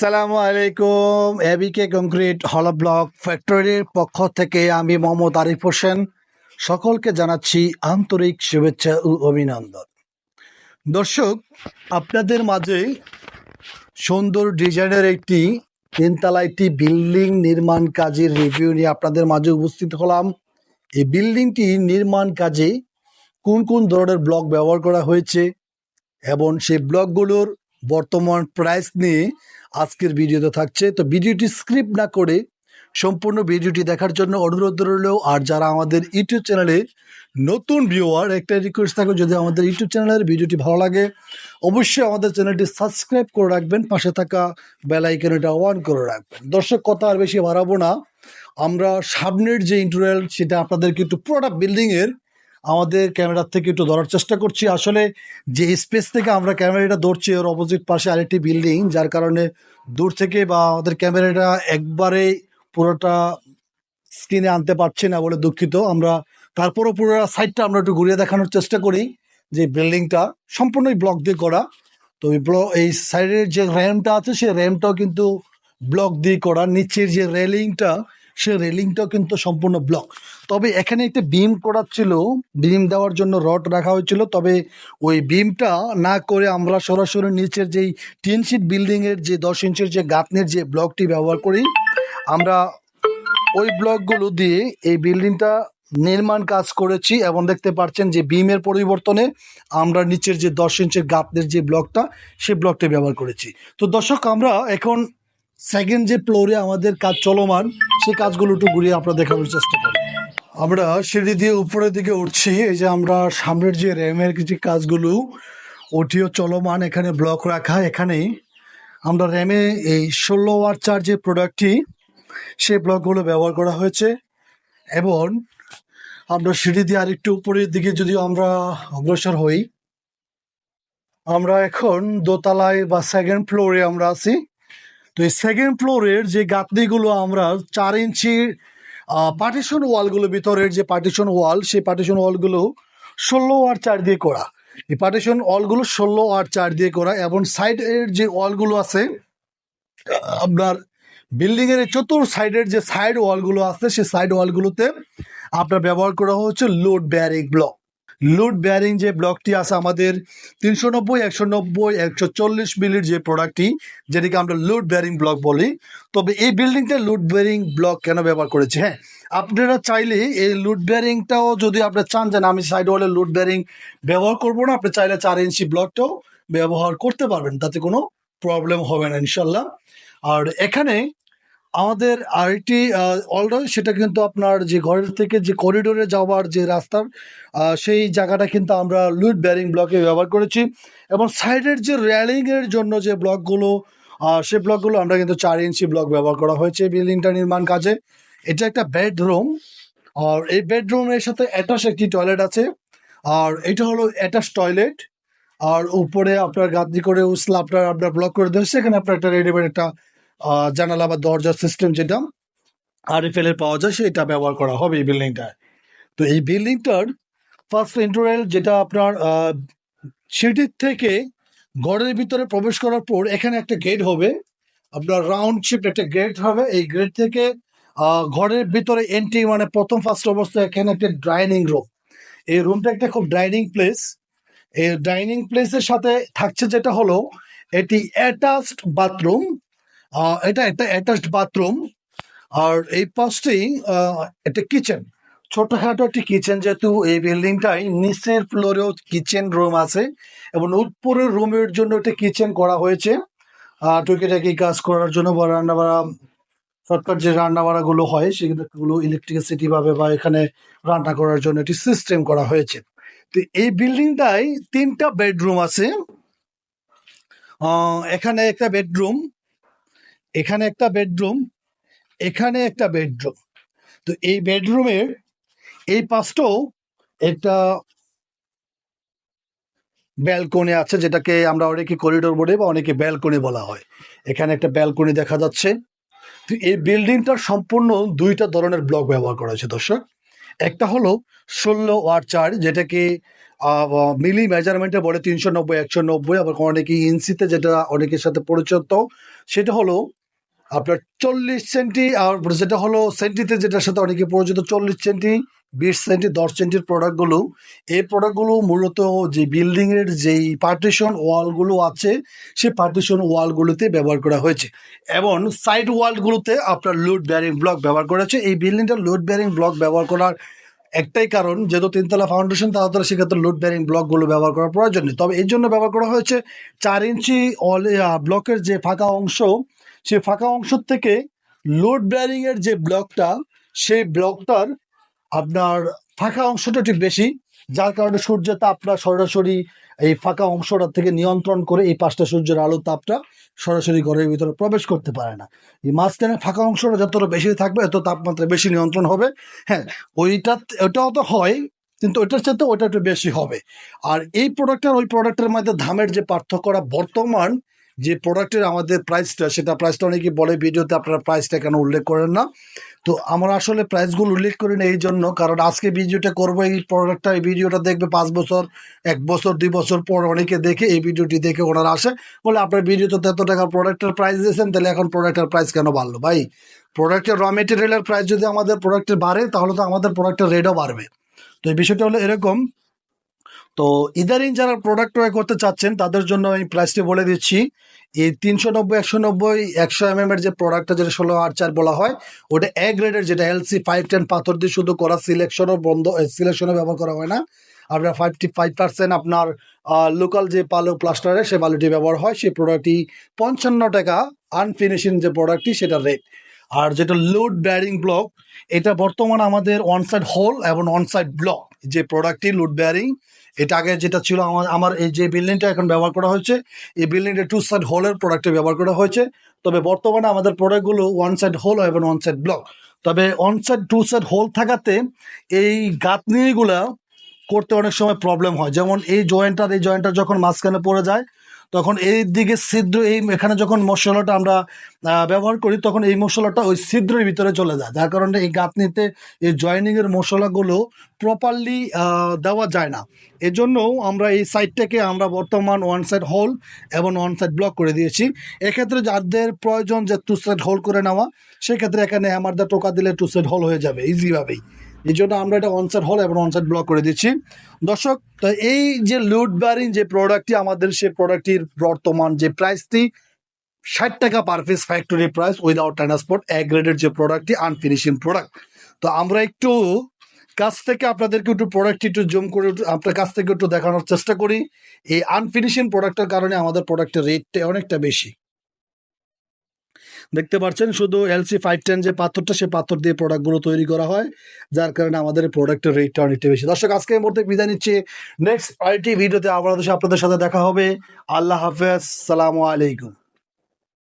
আসসালামু আলাইকুম এবিকে কংক্রিট হল ব্লক ফ্যাক্টরির পক্ষ থেকে আমি মোহাম্মদ আরিফ হোসেন। সকলকে জানাচ্ছি আন্তরিক শুভেচ্ছা ও অভিনন্দন। দর্শক, আপনাদের মাঝে সুন্দর ডিজাইনের একটি তিনতলা একটি বিল্ডিং নির্মাণ কাজের রিভিউ নিয়ে আপনাদের মাঝে উপস্থিত হলাম। এই বিল্ডিংটি নির্মাণ কাজে কোন কোন ধরনের ব্লক ব্যবহার করা হয়েছে এবং সেই ব্লকগুলোর বর্তমান প্রাইস নিয়ে আজকের ভিডিওতে থাকছে। তো ভিডিওটি স্ক্রিপ্ট না করে সম্পূর্ণ ভিডিওটি দেখার জন্য অনুরোধ রইল। আর যারা আমাদের ইউটিউব চ্যানেলে নতুন ভিউয়ার একটা রিকোয়েস্ট থাকে যদি আমাদের ইউটিউব চ্যানেলের ভিডিওটি ভালো লাগে, অবশ্যই আমাদের চ্যানেলটি সাবস্ক্রাইব করে রাখবেন। পাশে থাকা বেল আইকনটা অন করে রাখবেন। দর্শক, কথা আর বেশি বাড়াবো না। আমরা সামনের যে ইন্টারভিউ সেটা আপনাদেরকে একটু পুরোটা বিল্ডিংয়ের আমাদের ক্যামেরার থেকে একটু ধরার চেষ্টা করছি। আসলে যে স্পেস থেকে আমরা ক্যামেরাটা ধরছি ওর অপোজিট পাশে আরেকটি বিল্ডিং যার কারণে দূর থেকে বা আমাদের ক্যামেরাটা একবারে পুরোটা স্ক্রিনে আনতে পারছি না বলে দুঃখিত। আমরা তারপরও পুরো সাইডটা আমরা একটু ঘুরিয়ে দেখানোর চেষ্টা করি, যে বিল্ডিংটা সম্পূর্ণই ব্লক দিয়ে করা। তো এই ব্লক এই সাইডের যে র্যামটা আছে, সেই র্যামটাও কিন্তু ব্লক দিয়ে করা। নিচের যে রেলিংটা সে রেলিংটাও কিন্তু সম্পূর্ণ ব্লক তবে এখানে একটা বিম করা ছিল বিম দেওয়ার জন্য রড রাখা হয়েছিল, তবে ওই বিমটা না করে আমরা সরাসরি নিচের যেই টিন শিট বিল্ডিংয়ের যে দশ ইঞ্চের যে গাঁথনির যে ব্লকটি ব্যবহার করি, আমরা ওই ব্লকগুলো দিয়ে এই বিল্ডিংটা নির্মাণ কাজ করেছি এবং দেখতে পাচ্ছেন যে বিমের পরিবর্তনে আমরা নিচের যে দশ ইঞ্চের গাঁথনির যে ব্লকটা সেই ব্লকটা ব্যবহার করেছি। তো দর্শক, আমরা এখন সেকেন্ড যে ফ্লোরে আমাদের কাজ চলমান, সেই কাজগুলো একটু ঘুরিয়ে আপনারা দেখানোর চেষ্টা করি। আমরা সিঁড়ি দিয়ে উপরের দিকে উঠছি, এই যে আমরা সামনের যে র্যামের কিছু কাজগুলো, ওটিও চলমান, এখানে ব্লক রাখা এখানে আমরা র্যামে এই ষোলো ওয়ার চার যে প্রোডাক্টটি সেই ব্লকগুলো ব্যবহার করা হয়েছে। এবং আমরা সিঁড়ি দিয়ে আরেকটু উপরের দিকে যদি আমরা অগ্রসর হই, আমরা এখন দোতলায় বা সেকেন্ড ফ্লোরে আমরা আছি। তো এই সেকেন্ড ফ্লোরের যে গাঁথনিগুলো আমরা চার ইঞ্চি পার্টিশন ওয়ালগুলো ভিতরের যে পার্টিশন ওয়াল সেই পার্টিশন ওয়ালগুলো ষোলো আর চার দিয়ে করা। এই পার্টিশন ওয়ালগুলো ষোলো আর চার দিয়ে করা এবং সাইডের যে ওয়ালগুলো আছে, আপনার বিল্ডিং এর চতুর সাইডের যে সাইড ওয়ালগুলো আছে, সেই সাইড ওয়ালগুলোতে আপনার ব্যবহার করা হচ্ছে load bearing block load bearing যে ব্লকটি আছে আমাদের, তিনশো নব্বই, একশো নব্বই, একশো চল্লিশ মিলির যে প্রোডাক্টটি যেটিকে আমরা লোড ব্যারিং ব্লক বলি, তবে এই বিল্ডিংটা লোড ব্যারিং ব্লক কেন ব্যবহার করেছে? হ্যাঁ আপনারা চাইলে এই লোড ব্যারিংটাও যদি আপনি চান যে আমি সাইড ওয়ালে লোড ব্যারিং ব্যবহার করব না, আপনি চাইলে চার ইঞ্চি ব্লকটাও ব্যবহার করতে পারবেন, তাতে কোনো প্রবলেম হবে না, ইনশাল্লাহ। আর এখানে আমাদের আরেকটি অলরেডি সেটা কিন্তু আপনার যে ঘরের থেকে যে করিডোরে যাওয়ার যে রাস্তার সেই জায়গাটা কিন্তু আমরা লুড ব্যারিং ব্লকে ব্যবহার করেছি এবং সাইডের যে র্যালিংয়ের জন্য যে ব্লকগুলো সে ব্লকগুলো আমরা কিন্তু চার ইঞ্চি ব্লক ব্যবহার করা হয়েছে বিল্ডিংটা নির্মাণ কাজে। এটা একটা বেডরুম আর এই বেডরুমের সাথে অ্যাটাচ একটি টয়লেট আছে, আর এটা হলো অ্যাটাচ টয়লেট আর উপরে আপনার গাদ্দি করে উসলা আপনার ব্লক করে দেওয়া সেখানে আপনার একটা রেডিমেড একটা জানালা বা দরজার সিস্টেম যেটা আরএফএল এর পাওয়া যায়, সেটা ব্যবহার করা হবে এই বিল্ডিংটায় তো এই বিল্ডিংটার ফার্স্ট ইন্টারভেল যেটা আপনার সিটির থেকে ঘরের ভিতরে প্রবেশ করার পর এখানে একটা গেট হবে। আপনার রাউন্ড শেপ একটা গেট হবে। এই গেট থেকে ঘরের ভিতরে এন্ট্রি মানে প্রথম ফার্স্ট অবস্থায় এখানে একটা ডাইনিং রুম এই রুমটা একটা খুব ডাইনিং প্লেস এই ডাইনিং প্লেসের সাথে থাকছে যেটা হলো, এটি অ্যাটাচড বাথরুম এটা একটা অ্যাটাচড বাথরুম আর এই পাশটেই আহ, একটা কিচেন ছোটখাটো একটি কিচেন যেহেতু এই বিল্ডিংটাই নিচের ফ্লোরেও কিচেন রুম আছে এবং উপরের রুমের জন্য একটা কিচেন করা হয়েছে। টুকিটাকি কাজ করার জন্য বা রান্না বাড়া শর্টকাট যে রান্না বাড়াগুলো হয় সেগুলো ইলেকট্রিসিটি ভাবে বা এখানে রান্না করার জন্য একটি সিস্টেম করা হয়েছে। তো এই বিল্ডিংটায় তিনটা বেডরুম আছে। এখানে একটা বেডরুম এখানে একটা বেডরুম, এখানে একটা বেডরুম। তো এই বেডরুমের এই পাশটাও একটা ব্যালকনি আছে, যেটাকে আমরা অনেকে করিডোর বলি বা অনেকে ব্যালকনি বলা হয়। এখানে একটা ব্যালকনি দেখা যাচ্ছে। তো এই বিল্ডিংটার সম্পূর্ণ দুইটা ধরনের ব্লক ব্যবহার করা হয়েছে, দর্শক। একটা হলো ষোলো ওয়ার চার, যেটাকে মিলি মেজারমেন্টে বলে তিনশো নব্বই, একশো নব্বই, আবার অনেকে ইঞ্চিতে যেটা অনেকের সাথে পরিচিত। সেটা হলো আপনার চল্লিশ সেন্টি, আর যেটা হলো সেন্টিতে যেটার সাথে অনেকে পরিচিত, চল্লিশ সেন্টি, বিশ সেন্টি, দশ সেন্টির প্রোডাক্টগুলো, এই প্রোডাক্টগুলো মূলত যে বিল্ডিংয়ের যেই পার্টিশন ওয়ালগুলো আছে, সেই পার্টিশন ওয়ালগুলোতে ব্যবহার করা হয়েছে। এবং সাইড ওয়ালগুলোতে আপনার লোড ব্যারিং ব্লক ব্যবহার করা হয়েছে। এই বিল্ডিংটার লোড ব্যারিং ব্লক ব্যবহার করার একটাই কারণ, যেহেতু তিনতলা ফাউন্ডেশন তাহলে সেক্ষেত্রে লোড ব্যারিং ব্লকগুলো ব্যবহার করার প্রয়োজন নেই। তবে এই জন্য ব্যবহার করা হয়েছে চার ইঞ্চি অল ব্লকের যে ফাঁকা অংশ সেই ফাঁকা অংশ থেকে লোড ব্যারিং এর যে ব্লকটা, সেই ব্লকটার আপনার ফাঁকা অংশটা একটু বেশি, যার কারণে সূর্যের তাপটা সরাসরি এই ফাঁকা অংশটা থেকে নিয়ন্ত্রণ করে এই পাঁচটা সূর্যের আলো তাপটা সরাসরি ঘরের ভিতরে প্রবেশ করতে পারে না। এই মাঝখানে ফাঁকা অংশটা যতটা বেশি থাকবে, এত তাপমাত্রা বেশি নিয়ন্ত্রণ হবে। হ্যাঁ ওইটা, ওটাও তো হয়, কিন্তু ওইটার সাথে ওটা একটু বেশি হবে। আর এই প্রোডাক্টের ওই প্রোডাক্টের মধ্যে দামের যে পার্থক্যটা বর্তমান যে প্রোডাক্টের আমাদের প্রাইসটা সেটা প্রাইসটা অনেকে বলে ভিডিওতে, আপনারা প্রাইসটা কেন উল্লেখ করেন না। তো আমরা আসলে প্রাইসগুলো উল্লেখ করি না এই জন্য, কারণ আজকে ভিডিওটা করব, এই প্রোডাক্টটা এই ভিডিওটা দেখবে পাঁচ বছর, এক বছর, দুই বছর পর অনেকে দেখে এই ভিডিওটি দেখে ওনারা আসে। বলে, আপনার ভিডিওতে তো এত টাকা প্রোডাক্টের প্রাইস দিয়েছেন, তাহলে এখন প্রোডাক্টের প্রাইস কেন বাড়লো? ভাই প্রোডাক্টের র মেটেরিয়ালের প্রাইস যদি আমাদের প্রোডাক্টের বাড়ে, তাহলে তো আমাদের প্রোডাক্টের রেটও বাড়বে। তো এই বিষয়টা হলো এরকম। তো ইদারিং যারা প্রোডাক্ট ক্রয় করতে চাচ্ছেন, তাদের জন্য আমি প্রাইসটি বলে দিচ্ছি। এই তিনশো নব্বই, একশো নব্বই, একশো এম এর যে প্রোডাক্টটা যেটা ষোলো আর চার বলা হয়, ওটা এ গ্রেডের যেটা এলসি ফাইভ টেন পাথর দিয়ে শুধু করা সিলেকশনও বন্ধ সিলেকশনও ব্যবহার করা হয় না। আপনার ফাইভটি ফাইভ পার্সেন্ট আপনার লোকাল যে পালো প্লাস্টারের সে বালুটি ব্যবহার হয়। সেই প্রোডাক্টটি পঞ্চান্ন টাকা আনফিনিশিং যে প্রোডাক্টটি সেটা রেট আর যেটা লোড ব্যারিং ব্লক এটা বর্তমান আমাদের ওয়ান সাইড হোল এবং অন সাইড ব্লক যে প্রোডাক্টটি লোড ব্যারিং এটা আগে যেটা ছিল আমার আমার এই যে বিল্ডিংটা এখন ব্যবহার করা হয়েছে, এই বিল্ডিংটা টু সাইড হোলের প্রোডাক্টে ব্যবহার করা হয়েছে। তবে বর্তমানে আমাদের প্রোডাক্টগুলো ওয়ান সাইড হোল এবং ওয়ান সাইড ব্লক তবে one side two side hole থাকাতে এই গাঁথনিগুলা করতে অনেক সময় প্রবলেম হয়। যেমন এই জয়েন্টার এই জয়েন্টার যখন মাঝখানে পড়ে যায় তখন এই দিকে ছিদ্র, এই এখানে যখন মশলাটা আমরা ব্যবহার করি, তখন এই মশলাটা ওই ছিদ্রের ভিতরে চলে যায়। যার কারণে এই গাঁথনিতে এই জয়েনিং এর মশলাগুলো প্রপারলি দেওয়া যায় না। এজন্য আমরা এই সাইডটাকে আমরা বর্তমান ওয়ান সাইড হোল এবং ওয়ান সাইড ব্লক করে দিয়েছি। এক্ষেত্রে যাদের প্রয়োজন যে টু সাইড হোল করে নেওয়া, সেক্ষেত্রে এখানে আমাদের টোকা দিলে টু সাইড হোল হয়ে যাবে ইজিভাবেই এই জন্য আমরা এটা অনসাইড হল এবং অনসাইড ব্লক করে দিচ্ছি। দর্শক এই যে লুড ব্যারিং যে প্রোডাক্টটি আমাদের সেই প্রোডাক্টটির বর্তমান যে প্রাইসটি ষাট টাকা per piece factory price without transport এক গ্রেডের যে প্রোডাক্টটি আনফিনিশিং প্রোডাক্ট তো আমরা একটু কাছ থেকে আপনাদেরকে একটু প্রোডাক্টটি একটু জুম করে আপনার কাছ থেকে একটু দেখানোর চেষ্টা করি। এই আনফিনিশিং প্রোডাক্টের কারণে আমাদের প্রোডাক্টের রেটটা অনেকটা বেশি। দেখতে পাচ্ছেন শুধু এলসি ফাইভ টেন যে পাথরটা, সে পাথর দিয়ে প্রোডাক্টগুলো তৈরি করা হয়, যার কারণে আমাদের প্রোডাক্টের রেটটা অনেকটা বেশি। দর্শক, আজকে এই মুহূর্তে বিদায় নিচ্ছি। নেক্সট আইটি ভিডিওতে আবার আপনাদের সাথে দেখা হবে। আল্লাহ হাফেজ। সালামু আলাইকুম।